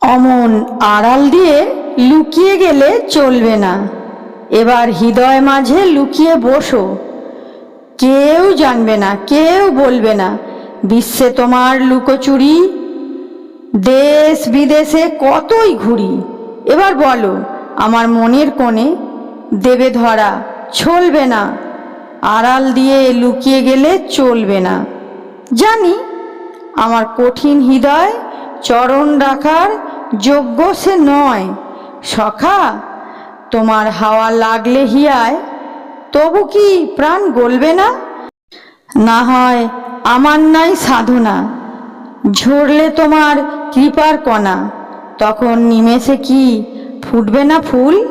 অমন আড়াল দিয়ে লুকিয়ে গেলে চলবে না। এবার হৃদয় মাঝে লুকিয়ে বসো। কেউ জানবে না, কেউ বলবে না, বিশ্বে তোমার লুকোচুরি। দেশ বিদেশে কতই ঘুরি। এবার বলো, আমার মনের কোণে দেবে ধরা চলবে না? আড়াল দিয়ে লুকিয়ে গেলে চলবে না। জানি, আমার কঠিন হৃদয় চরণ রাখার যোগ্য সে নয়। সখা, তোমার হাওয়া লাগলে হিয়ায়, তবু কি প্রাণ গলবে না? না হয় আমার নাই সাধনা। ঝরলে তোমার কৃপার কণা। তখন নিমেষে কি ফুটবে না ফুল?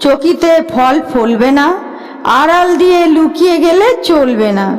চকিতে ফল ফলবে না। আড়াল দিয়ে লুকিয়ে গেলে চলবে না।